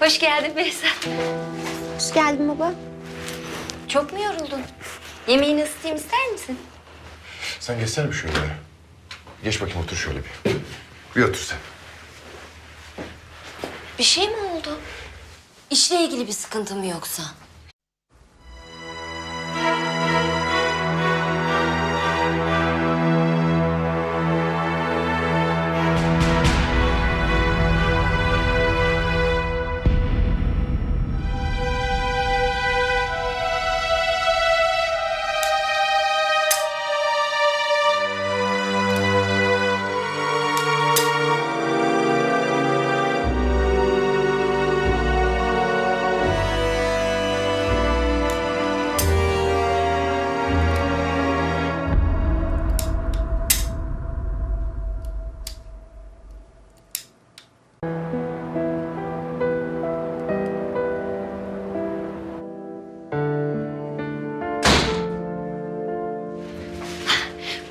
Hoş geldin Behzat. Hoş geldin baba. Çok mu yoruldun? Yemeğini ısıtayım ister misin? Sen geçsene bir şöyle. Geç bakayım otur şöyle bir. Bir otur sen. Bir şey mi oldu? İşle ilgili bir sıkıntı mı yoksa?